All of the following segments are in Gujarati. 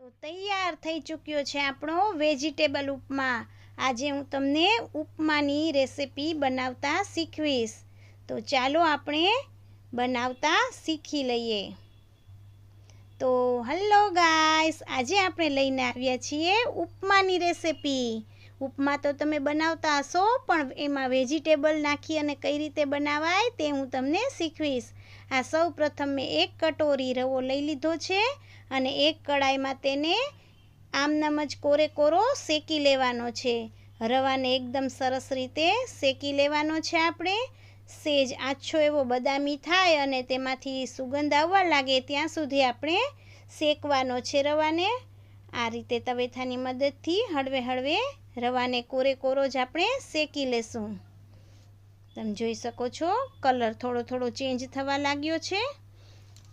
તો તૈયાર થઈ ચૂક્યો છે આપણો વેજીટેબલ ઉપમા. આજે હું તમને ઉપમાની રેસિપી બનાવતા શીખવીશ. તો ચાલો આપણે બનાવતા શીખી લઈએ. તો હલો ગાઈસ, આજે આપણે લઈને આવ્યા છીએ ઉપમાની રેસિપી. ઉપમા તો તમે બનાવતા હશો, પણ એમાં વેજીટેબલ નાખી અને કઈ રીતે બનાવાય તે હું તમને શીખવીશ. આ સૌ પ્રથમ મેં એક કટોરી રવો લઈ લીધો છે અને એક કડાઈમાં તેને આમનામ જ કોરે કોરો શેકી લેવાનો છે. રવાને એકદમ સરસ રીતે શેકી લેવાનો છે આપણે. સેજ આછો એવો બદામી થાય અને તેમાંથી સુગંધ આવવા લાગે ત્યાં સુધી આપણે શેકવાનો છે રવાને. આ રીતે તવેથાની મદદથી હળવે હળવે રવાને કોરે કોરો જ આપણે શેકી લેશું. તમે જોઈ શકો છો, કલર થોડો થોડો ચેન્જ થવા લાગ્યો છે.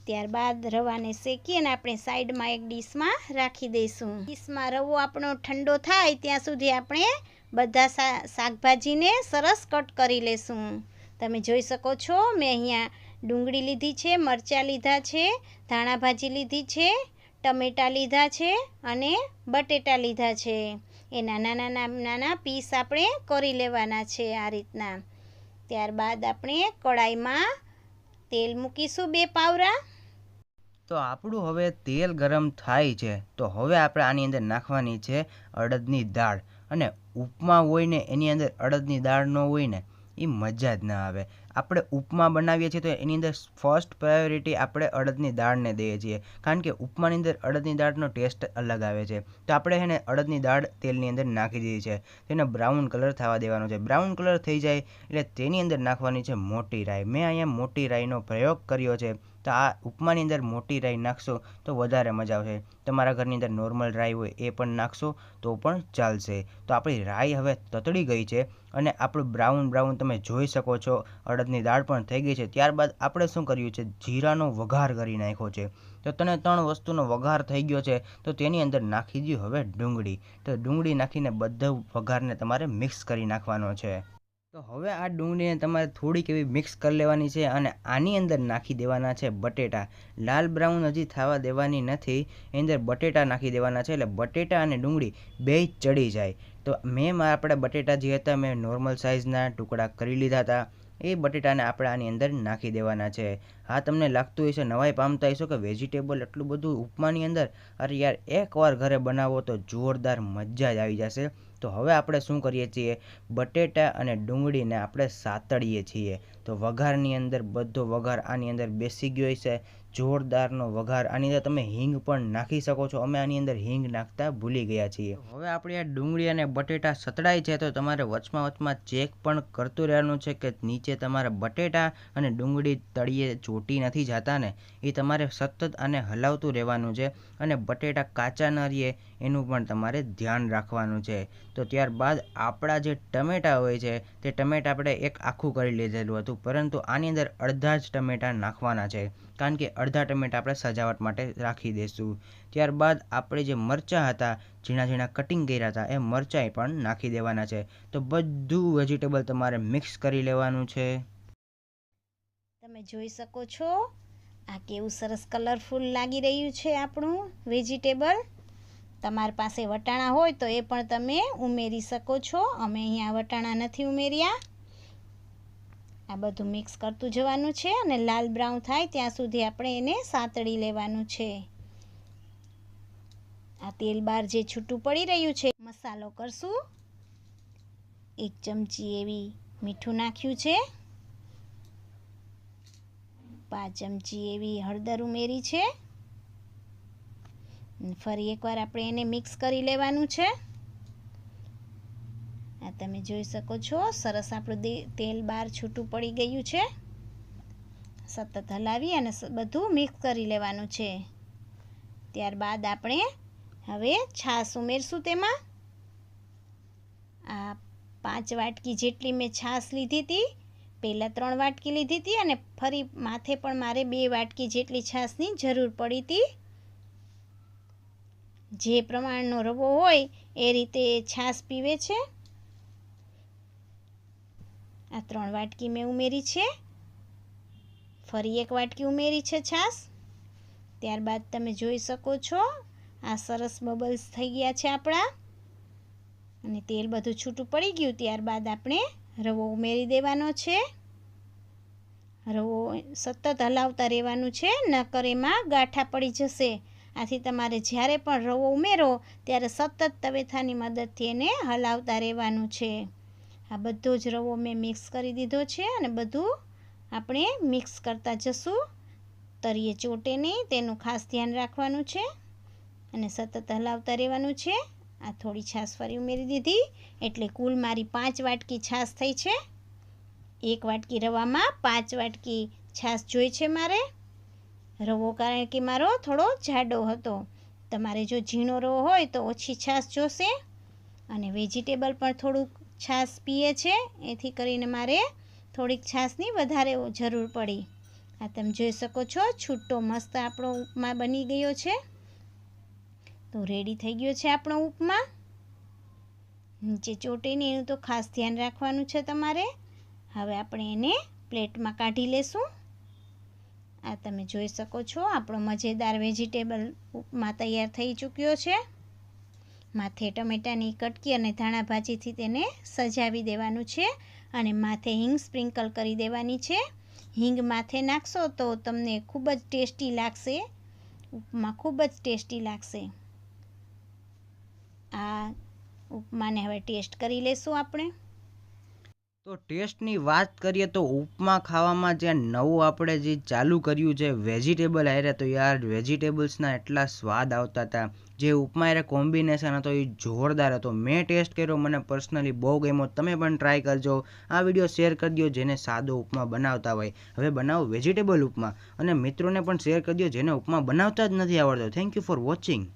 ત્યારબાદ રવાને શેકી અને આપણે સાઈડમાં એક ડીશમાં રાખી દઈશું. ડીશમાં રવો આપણો ઠંડો થાય ત્યાં સુધી આપણે બધા શાકભાજીને સરસ કટ કરી લેશું. તમે જોઈ શકો છો, મેં અહીંયા ડુંગળી લીધી છે, મરચાં લીધા છે, ધાણા ભાજી લીધી છે, ટમેટાં લીધા છે અને બટેટા લીધા છે. એ નાના નાના નાના પીસ આપણે કરી લેવાના છે આ રીતના. ત્યારબાદ આપણે કડાઈમાં તેલ મૂકીશું બે પાવરા. તો આપણું હવે તેલ ગરમ થાય છે, તો હવે આપણે આની અંદર નાખવાની છે અડદની દાળ. અને ઉપમા હોય ને એની અંદર અડદની દાળ ન હોય ને એ મજા જ ના આવે. આપણે ઉપમા બનાવીએ છીએ તો એની અંદર ફર્સ્ટ પ્રાયોરિટી આપણે અડદની દાળને દઈએ છીએ. કારણ કે ઉપમાની અંદર અડદની દાળનો ટેસ્ટ અલગ આવે છે. તો આપણે એને અડદની દાળ તેલની અંદર નાખી દીધી છે. તેને બ્રાઉન કલર થવા દેવાનો છે. બ્રાઉન કલર થઈ જાય એટલે તેની અંદર નાખવાની છે મોટી રાઈ. મેં અહીંયા મોટી રાઈનો પ્રયોગ કર્યો છે. તો આ ઉપમાની અંદર મોટી રાઈ નાખશો તો વધારે મજા આવશે. તમારા ઘરની અંદર નોર્મલ રાઈ હોય એ પણ નાખશો તો પણ ચાલશે. તો આપણી રાઈ હવે તતડી ગઈ છે અને આપણું બ્રાઉન બ્રાઉન તમે જોઈ શકો છો. અડદની દાળ પણ થઈ ગઈ છે. ત્યારબાદ આપણે શું કર્યું છે? જીરાનો વઘાર કરી નાખ્યો છે. તો તને ત્રણ વસ્તુનો વઘાર થઈ ગયો છે તો તેની અંદર નાખી દઉં હવે ડુંગળી. તો ડુંગળી નાખીને બધા વઘારને તમારે મિક્સ કરી નાખવાનો છે. તો હવે આ ડુંગળીને તમારે થોડીક એવી મિક્સ કરી લેવાની છે અને આની અંદર નાખી દેવાના છે બટેટા. લાલ બ્રાઉન હજી થવા દેવાની નથી. એની અંદર બટેટા નાખી દેવાના છે એટલે બટેટા અને ડુંગળી બે ચડી જાય. તો મેં આપણે બટેટા જે હતા મેં નોર્મલ સાઇઝના ટુકડા કરી લીધા હતા. એ બટેટાને આપણે આની અંદર નાખી દેવાના છે. હા, તમને લાગતું હશે, નવાઈ પામતા હશો કે વેજીટેબલ એટલું બધું ઉપમાની અંદર? અરે યાર, એકવાર ઘરે બનાવો તો જોરદાર મજા જ આવી જશે. તો હવે આપણે શું કરીએ છીએ? બટેટા અને ડુંગળીને આપણે સાતળીએ છીએ. તો વઘારની અંદર બધો વઘાર આની અંદર બેસી ગયો છે જોરદારનો વઘાર. આની અંદર તમે હિંગ પણ નાખી શકો છો. અમે આની અંદર હિંગ નાખતા ભૂલી ગયા છીએ. હવે આપણી આ ડુંગળી અને બટેટા સતળાય છે તો તમારે વચમાં વચમાં ચેક પણ કરતું રહેવાનું છે કે નીચે તમારા બટેટા અને ડુંગળી તળીએ ચોટી નથી જતા ને. એ તમારે સતત આને હલાવતું રહેવાનું છે અને બટેટા કાચા ન રહીએ એનું પણ તમારે ધ્યાન રાખવાનું છે. તો ત્યારબાદ આપણા જે ટમેટાં હોય છે તે ટમેટા આપણે એક આખું કરી લીધેલું હતું. પરંતુ આની અંદર અડધા જ ટમેટાં નાખવાના છે. કારણ કે અડધા ટમેટા આપણે સજાવટ માટે રાખી દઈશું ત્યારબાદ આપણે જે મરચાં હતા, ઝીણા ઝીણા કટિંગ કર્યા હતા, એ મરચાંય પણ નાખી દેવાના છે. તો બધું વેજીટેબલ તમારે મિક્સ કરી લેવાનું છે. તમે જોઈ શકો છો, આ કેવું સરસ કલરફુલ લાગી રહ્યું છે આપણું વેજીટેબલ તમારી પાસે વટાણા હોય તો એ પણ તમે ઉમેરી શકો છો. અમે અહીંયા વટાણા નથી ઉમેર્યા. આ બધું મિક્સ કરતું જવાનું છે અને લાલ બ્રાઉન થાય ત્યાં સુધી આપણે એને સાતળી લેવાનું છે. આ તેલ બહાર જે છૂટું પડી રહ્યું છે, મસાલો કરશું. એક ચમચી એવી મીઠું નાખ્યું છે. પાંચ ચમચી એવી હળદર ઉમેરી છે. ફરી એકવાર આપણે એને મિક્સ કરી લેવાનું છે. તમે જોઈ શકો છો. સરસ આપણું તેલ બહાર છૂટું પડી ગયું છે. સતત હલાવી અને બધું મિક્સ કરી લેવાનું છે. ત્યારબાદ આપણે હવે છાશ ઉમેરશું તેમાં. આ પાંચ વાટકી જેટલી મેં છાશ લીધી હતી. પહેલાં ત્રણ વાટકી લીધી હતી અને ફરી માથે પણ મારે બે વાટકી જેટલી છાશની જરૂર પડી હતી. જે પ્રમાણનો રવો હોય એ રીતે છાશ પીવે છે. આ ત્રણ વાટકી મેં ઉમેરી છે. ફરી એક વાટકી ઉમેરી છે છાશ. ત્યારબાદ તમે જોઈ શકો છો, આ સરસ બબલ્સ થઈ ગયા છે આપણા. અને તેલ બધું છૂટું પડી ગયું, ત્યારબાદ આપણે રવો ઉમેરી દેવાનો છે. રવો સતત હલાવતા રહેવાનું છે નકર એમાં ગાંઠા પડી જશે. આથી તમારે જ્યારે પણ રવો ઉમેરો, ત્યારે સતત તવેથાની મદદથી એને હલાવતા રહેવાનું છે. આ બધો જ રવો મેં મિક્સ કરી દીધો છે અને બધું આપણે મિક્સ કરતા જશું. તરીએ ચોટે નહીં, તેનું ખાસ ધ્યાન રાખવાનું છે અને સતત હલાવતા રહેવાનું છે. આ થોડી છાશ ફરી ઉમેરી દીધી, એટલે કુલ મારી પાંચ વાટકી છાશ થઈ છે. એક વાટકી રવામાં પાંચ વાટકી છાશ જોઈ છે મારે. રવો કારણ કે મારો થોડો જાડો હતો. તમારે જો ઝીણો રવો હોય તો ઓછી છાશ જોશે. અને વેજીટેબલ પણ થોડુંક છાશ પીએ છે. એથી કરીને મારે થોડીક છાશની વધારે જરૂર પડી. આ તમે જોઈ શકો છો, છૂટો મસ્ત આપણો ઉપમા બની ગયો છે. તો રેડી થઈ ગયો છે આપણો ઉપમા. નીચે ચોટીને એનું તો ખાસ ધ્યાન રાખવાનું છે તમારે. હવે આપણે એને પ્લેટમાં કાઢી લેશું. આ તમે જોઈ શકો છો, આપણો મજેદાર વેજીટેબલ ઉપમા તૈયાર થઈ ચૂક્યો છે. માથે ટમેટાની કટકી અને ધાણા ભાજીથી તેને સજાવી દેવાનું છે અને માથે હિંગ સ્પ્રિંકલ કરી દેવાની છે. હિંગ માથે નાખશો તો તમને ખૂબ જ ટેસ્ટી લાગશે. ઉપમા ખૂબ જ ટેસ્ટી લાગશે. આ ઉપમાને હવે ટેસ્ટ કરી લેશું આપણે. તો ટેસ્ટની વાત કરીએ તો ઉપમા ખાવામાં જે નવું આપણે જે ચાલુ કર્યું છે વેજીટેબલ આવ્યા તો યાર વેજીટેબલ્સના એટલા સ્વાદ આવતા હતા. જે ઉપમા આરે કોમ્બિનેશન હતો એ જોરદાર હતો. મેં ટેસ્ટ કર્યો, મને પર્સનલી બહુ ગમ્યો. તમે પણ ટ્રાય કરજો. આ વીડિયો શેર કરી દો જેને સાદો ઉપમા બનાવતા હોય. હવે બનાવો વેજીટેબલ ઉપમા. અને મિત્રોને પણ શેર કરી દો જેને ઉપમા બનાવતા જ નથી આવડતો. Thank you for watching